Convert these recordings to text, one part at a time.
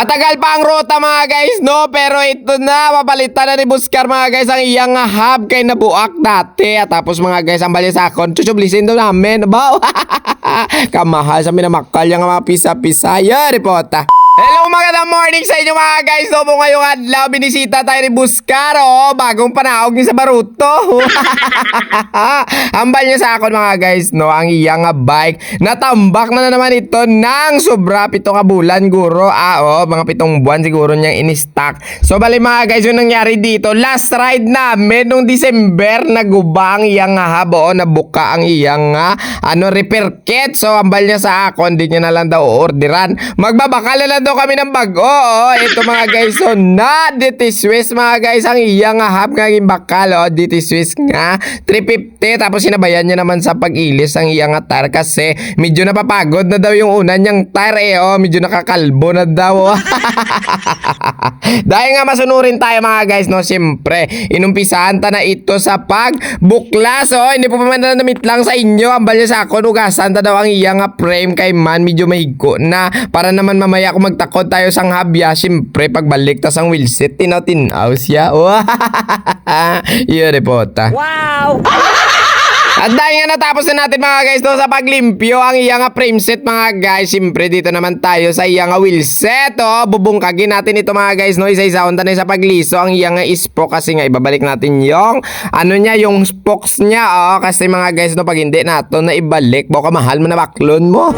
Matagal pa ang ruta mga guys, no? Pero ito na, mapalitan na ni Buskar mga guys ang iyang hub kay nabuak dati. At tapos mga guys, ang bali sa akon, chuchublisin daw namin. Ba? Kamahal sa minamakal yung mga pisa-pisa. Ya, repota. Hello magandang morning sa inyo mga guys. No po ngayong adlaw, binisita tayo ni Buskar. Oh, bagong panahog niya sa Baruto. Hambal niya sa akin mga guys, no, ang iyang nga bike. Natambak na, na naman ito ng sobra pito ka bulan guro. Ah, oh, mga pitong buwan siguro niyang in-stock. So bali mga guys, yung nangyari dito, last ride namin nung December, nagubang iyang nga habo, oh, nabuka ang iyang nga ano repair kit. So hambal niya sa akon, di niya na lang daw orderan. Magbabakal na lang daw kami ng bago. Oh, ito mga guys, so na DT Swiss mga guys, ang iyang hub nga bakal, oh, DT Swiss nga. 350 tapos sinabayan niya naman sa pag-ilis ang iyang tire kasi medyo napapagod na daw yung una niyang tire eh, oh, medyo nakakalbo na daw. Dahil nga masunurin tayo mga guys, no, siyempre, inumpisahan ta na ito sa pagbuklas, oh, hindi po pa man namit lang sa inyo, ang balya sa ako, ugasan daw ang iyang frame kay man, medyo mahigo na, para naman mamaya kung magtakod tayo sang habya, siyempre, pagbalik ta sang wheelset, tinaw-tinaw siya, oh, yun, repota. Wow! At dahil nga natapos na natin mga guys no, sa paglimpyo ang iyang frame set mga guys. Siyempre dito naman tayo sa iyang wheel set. Oh. Bubungkagin natin ito mga guys. No? Isa-isa unta na sa pagliso ang iyang spoke kasi nga ibabalik natin yung ano niya yung spokes niya. Oh. Kasi mga guys no pag hindi nato na ibalik baka mahal mo na baklon mo.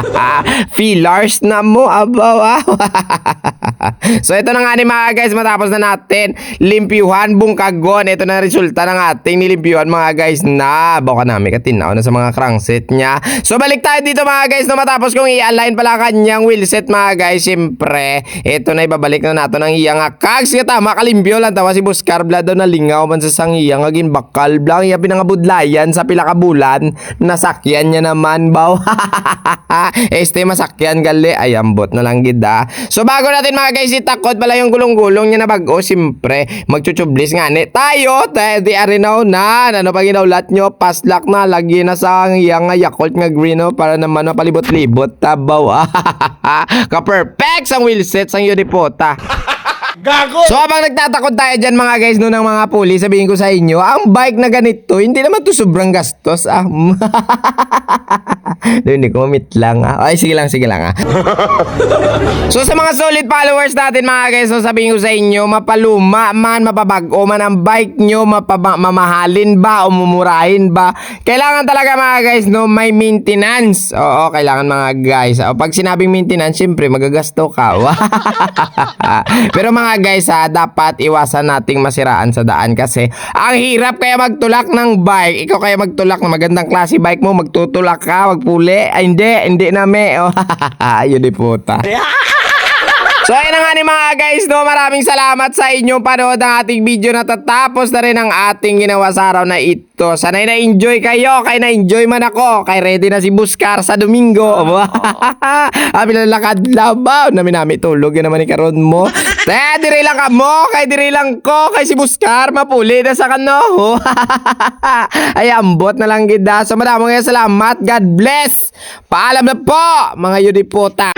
Fillers na mo abaw. ah. so ito na nga ni mga guys matapos na natin limpyuhan bungkagon. Ito na resulta ng ating nilimpyuhan mga guys na baka namin katinaw na sa mga crankset niya. So balik tayo dito mga guys no matapos kong i-align pala kanyang wheelset mga guys. Siyempre, ito na ibabalik na nato ng iyang kags. Kaya tama kalimpyo lang tawa si Buskar Blado na lingaw man sa sang iyang agin bakal blang iya pinangabudlayan sa pila ka bulan. Nasakyan niya naman baw. este masakyan gali ay ambot na lang gida. So bago natin mga guys itakot pala yung gulong-gulong niya na bago siyempre magchuchublis nga ni tayo. Di arinaw na ano pa ginaulat nyo paslak na lagi na sa iyang nga yakult nga green oh, para naman mapalibot-libot tabaw. Ka perfect sang wheelset sang yunipota Gago! So habang nagtatakot tayo dyan mga guys no ng mga puli, sabihin ko sa inyo, ang bike na ganito, hindi naman to sobrang gastos ah. Doon, hindi ko mamit lang ah. Ay, sige lang, sige lang ah. so sa mga solid followers natin mga guys, so sabihin ko sa inyo, mapaluma man, mapabago man ang bike nyo, mapaba- mamahalin ba o mumurahin ba, kailangan talaga mga guys no, may maintenance. Oo, kailangan mga guys. O, pag sinabing maintenance, syempre magagasto ka. Pero mga guys ha, dapat iwasan nating masiraan sa daan kasi ang hirap kaya magtulak ng bike. Ikaw kaya magtulak ng magandang klase bike mo, magtutulak ka, magpuli. Ay hindi, hindi na me. Oh, yun di puta. So ayun na nga ni mga guys no, maraming salamat sa inyong panood ng ating video na tatapos na rin ang ating ginawa sa araw na ito. Sana'y na-enjoy kayo, kay na-enjoy man ako, kay ready na si Buskar sa Domingo. Abi na lakad labaw, nami nami tulog yun naman ni karon mo. Te, dire lang ka mo, kay dire lang ko, kay si Buskar, mapuli na sa kano. Ay, ambot na lang gida. So maraming salamat, God bless. Paalam na po, mga yudipota.